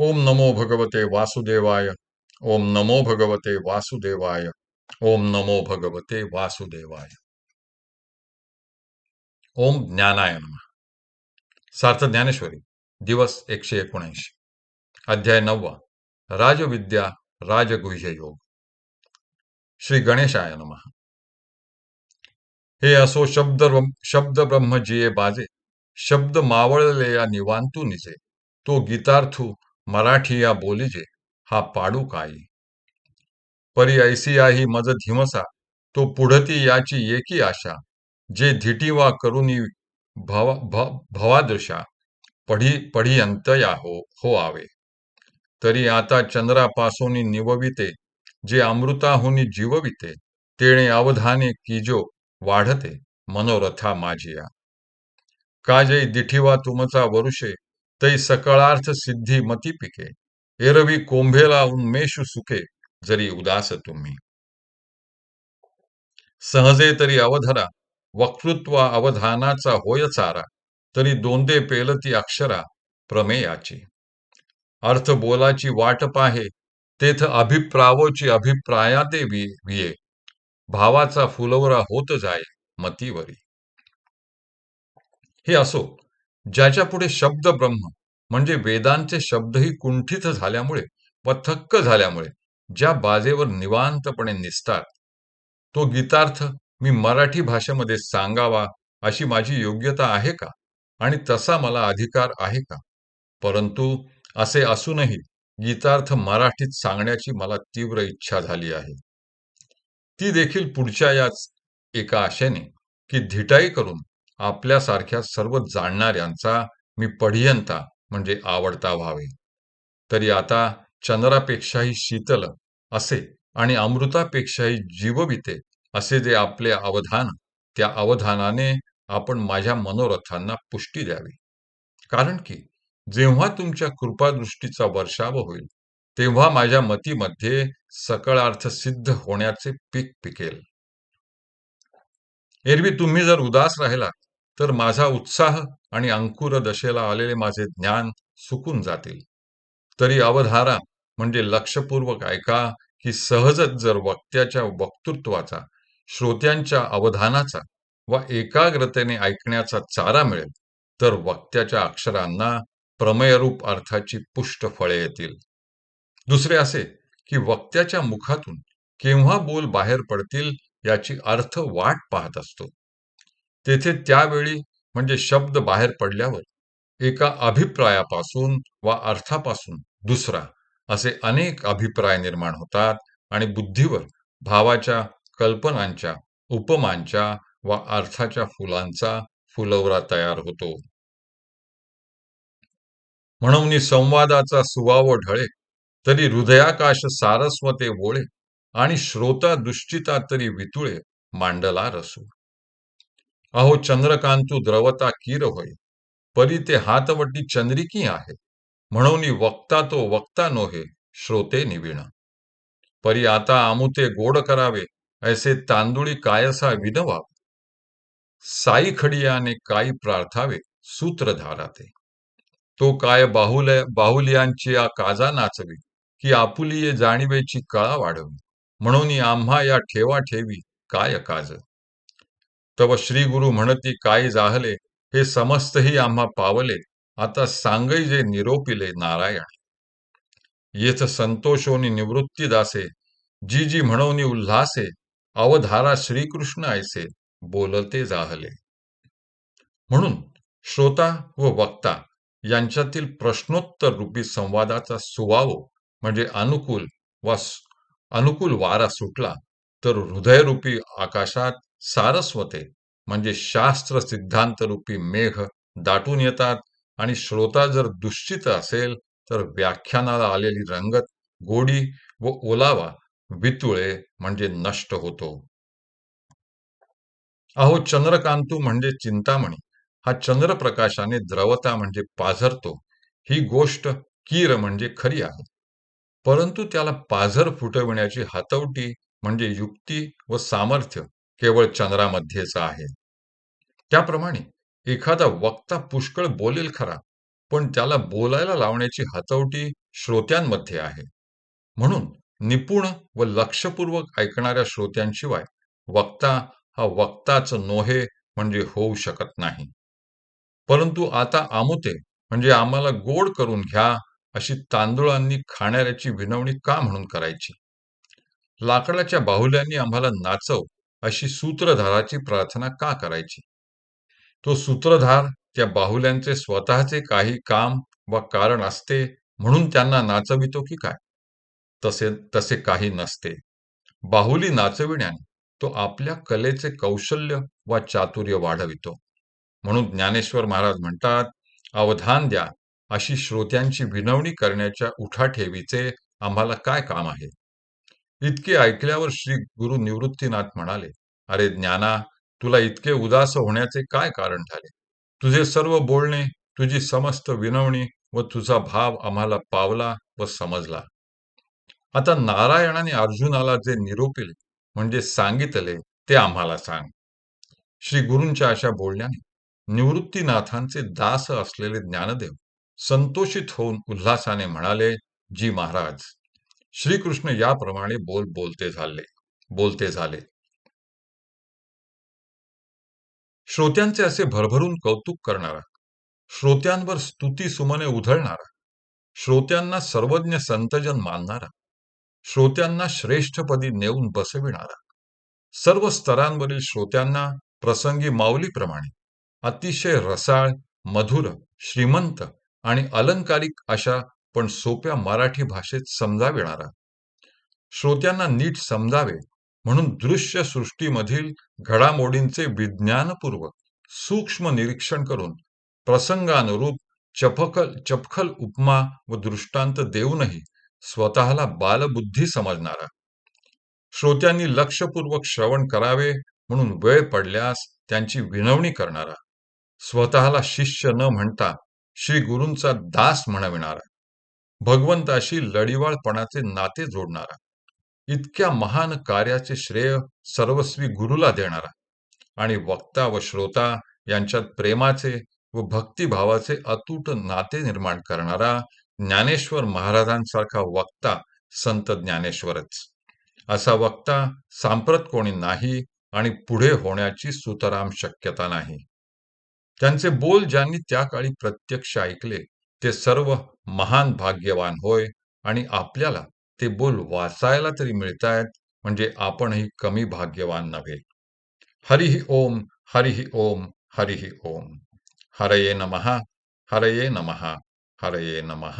ओम नमो भगवते वासुदेवाय। ओम नमो भगवते वासुदेवाय। ओम नमो भगवते वासुदेवाय। ओम ज्ञानाय नमः सार्थ ज्ञानेश्वरी, दिवस एकशे एकोणऐंशी। अध्याय नववा, राजविद्या राजगुह्य योग श्री गणेशाय नमः। हे असो शब्द शब्द ब्रह्म जिये बाजे। शब्द मावळले निवांतू निजे। तो गीतार्थू मराठी या बोलीजे हा पाडू काही. परी ऐसी आहे मज धिमसा तो पुढती याची एकी आशा जे धिटीवा करुनी भवा भवादृशा पढी पढी अंतया हो हो आवे. तरी आता चंद्रापासून निवविते जे अमृताहुनी जीवविते तेणे अवधाने किजो वाढते मनोरथा माझिया काजई दिठीवा तुमचा वरुषे तै सकळार्थ सिद्धी मती पिके एरवी कोंभेला उन्मेष सुखे जरी उदास तुम्ही. सहजे तरी अवधरा वक्तृत्व अवधानाचा होय चारा तरी दोंदे पेलती अक्षरा प्रमेयाची. अर्थ बोलाची वाट पाहे तेथ अभिप्रावोची अभिप्राया ते विये भावाचा फुलवरा होत जाय मतीवरी. हे असो ज्याच्या पुढे शब्द ब्रह्म म्हणजे वेदांचे शब्दही कुंठित झाल्यामुळे व थक्क झाल्यामुळे ज्या बाजेवर निवांतपणे निसतात तो गीतार्थ मी मराठी भाषेमध्ये सांगावा अशी माझी योग्यता आहे का? आणि तसा मला अधिकार आहे का? परंतु असे असूनही गीतार्थ मराठीत सांगण्याची मला तीव्र इच्छा झाली आहे. ती देखील पुढच्या याच एका आशेने की धिटाई करून आपल्यासारख्या सर्व जाणणाऱ्यांचा मी पढियंता म्हणजे आवडता व्हावे. तरी आता चंद्रापेक्षाही शीतल असे आणि अमृतापेक्षाही जीवविते असे जे आपले अवधान त्या अवधानाने आपण माझ्या मनोरथांना पुष्टी द्यावी. कारण की जेव्हा तुमच्या कृपादृष्टीचा वर्षाव होईल तेव्हा माझ्या मतीमध्ये सकळार्थ सिद्ध होण्याचे पीक पिकेल. एरवी तुम्ही जर उदास राहिला तर माझा उत्साह आणि अंकुर दशेला आलेले माझे ज्ञान सुकून जातील. तरी अवधारा म्हणजे लक्षपूर्वक ऐका की सहजच जर वक्त्याच्या वक्तृत्वाचा श्रोत्यांच्या अवधानाचा व एकाग्रतेने ऐकण्याचा चारा मिळेल तर वक्त्याच्या अक्षरांना प्रमेयरूप अर्थाची पुष्ट फळे येतील. दुसरे असे की वक्त्याच्या मुखातून केव्हा बोल बाहेर पडतील याची अर्थ वाट पाहत असतो. तेथे त्यावेळी म्हणजे शब्द बाहेर पडल्यावर एका अभिप्रायापासून वा अर्थापासून दुसरा असे अनेक अभिप्राय निर्माण होतात आणि बुद्धीवर भावाच्या कल्पनांच्या उपमांच्या वा अर्थाच्या फुलांचा फुलवरा तयार होतो. म्हणून संवादाचा सुवाव ढळे तरी हृदयाकाश सारस्वते वोळे आणि श्रोता दुश्चिता तरी वितुळे मांडला रसू. अहो चंद्रकांतू द्रवता कीर होय परी ते हातवटी चंद्रिकी आहे? म्हणून वक्ता तो वक्ता नोहे श्रोते निविण. परी आता आमुते गोड करावे ऐसे तांदुळी कायसा विनवा साई खडियाने काही प्रार्थावे सूत्रधाराते तो काय बाहुल बाहुलियांची या काजा नाचवी की आपुलीये जाणीवेची कळा वाढवी. म्हणून आम्हा या ठेवा ठेवी काय काज. तव श्री गुरु म्हणती काय जाहले? हे समस्तही आम्हा पावले. आता सांगई जे निरोपिले नारायण. येथ संतोषोनी निवृत्ती दासे. जी जी म्हणवनी उल्हासे. अवधारा श्रीकृष्ण ऐसे. बोलते जाहले. म्हणून श्रोता व वक्ता यांच्यातील प्रश्नोत्तर रूपी संवादाचा सुवावो म्हणजे अनुकूल वा अनुकूल वारा सुटला तर हृदयरूपी आकाशात सारस्वते म्हणजे शास्त्र सिद्धांत रूपी मेघ दाटून येतात आणि श्रोता जर दुश्चित असेल तर व्याख्यानाला आलेली रंगत गोडी व ओलावा वितुळे म्हणजे नष्ट होतो. अहो चंद्रकांतू म्हणजे चिंतामणी. हा चंद्रप्रकाशाने द्रवता म्हणजे पाझरतो. ही गोष्ट कीर म्हणजे खरी आहे. परंतु त्याला पाझर फुटविण्याची हातवटी म्हणजे युक्ती व सामर्थ्य केवळ चंद्रामध्येच आहे. त्याप्रमाणे एखादा वक्ता पुष्कळ बोलेल खरा पण त्याला बोलायला लावण्याची हातवटी श्रोत्यांमध्ये आहे. म्हणून निपुण व लक्षपूर्वक ऐकणाऱ्या श्रोत्यांशिवाय वक्ता हा वक्ताच नोहे म्हणजे होऊ शकत नाही. परंतु आता आमुते म्हणजे आम्हाला गोड करून घ्या अशी तांदुळांनी खाणाऱ्याची विनवणी का म्हणून करायची? लाकडाच्या बाहुल्यांनी आम्हाला नाचव अशी सूत्रधाराची प्रार्थना का करायची? तो सूत्रधार त्या बाहुल्यांचे स्वतःचे काही काम व कारण असते म्हणून त्यांना नाचवितो की काय? तसे तसे काही नसते. बाहुली नाचविण्याने तो आपल्या कलेचे कौशल्य व चातुर्य वाढवितो. म्हणून ज्ञानेश्वर महाराज म्हणतात अवधान द्या अशी श्रोत्यांची विनवणी करण्याच्या उठाठेवीचे आम्हाला काय काम आहे? इतके ऐकल्यावर श्री गुरु निवृत्तीनाथ म्हणाले अरे ज्ञाना तुला इतके उदास होण्याचे काय कारण झाले? तुझे सर्व बोलणे तुझी समस्त विनवणी व तुझा भाव आम्हाला पावला व समजला. आता नारायणाने अर्जुनाला जे निरोपिले म्हणजे सांगितले ते आम्हाला सांग. श्री गुरूंच्या अशा बोलण्याने निवृत्तीनाथांचे दास असलेले ज्ञानदेव संतोषित होऊन उल्हासाने म्हणाले जी महाराज श्रीकृष्ण याप्रमाणे बोल बोलते झाले बोलते झाले. श्रोत्यांचे असे भरभरून कौतुक करणारा श्रोत्यांवर स्तुती सुमने उधळणारा श्रोत्यांना सर्वज्ञ संतजन मानणारा श्रोत्यांना श्रेष्ठपदी नेऊन बसविणारा सर्व स्तरांवरील श्रोत्यांना प्रसंगी माऊलीप्रमाणे अतिशय रसाळ मधुर श्रीमंत आणि अलंकारिक अशा पण सोप्या मराठी भाषेत समजाविणारा. श्रोत्यांना नीट समजावे म्हणून दृश्य सृष्टीमधील घडामोडींचे विज्ञानपूर्वक सूक्ष्म निरीक्षण करून प्रसंगानुरूप चपखल चपखल उपमा व दृष्टांत देऊनही स्वतःला बालबुद्धी समजणारा. श्रोत्यांनी लक्षपूर्वक श्रवण करावे म्हणून वेळ पडल्यास त्यांची विनवणी करणारा. स्वतःला शिष्य न म्हणता श्री गुरूंचा दास म्हणविणारा. भगवंताशी लढिवाळपणाचे नाते जोडणारा इतक्या महान कार्याचे श्रेय सर्वस्वी गुरुला देणारा आणि वक्ता व श्रोता यांच्यात प्रेमाचे व भक्तिभावाचे अतूट नाते निर्माण करणारा ज्ञानेश्वर महाराजांसारखा वक्ता संत ज्ञानेश्वरच. असा वक्ता सांप्रत कोणी नाही आणि पुढे होण्याची सुतराम शक्यता नाही. त्यांचे बोल ज्यांनी त्या काळी प्रत्यक्ष ऐकले ते सर्व महान भाग्यवान होय आणि आपल्याला ते बोल वाचायला तरी मिळतायत म्हणजे आपणही कमी भाग्यवान नव्हे. हरिही ओम हरिही ओम हरिही ओम. हरये नमः हरये नमः हरये नमः.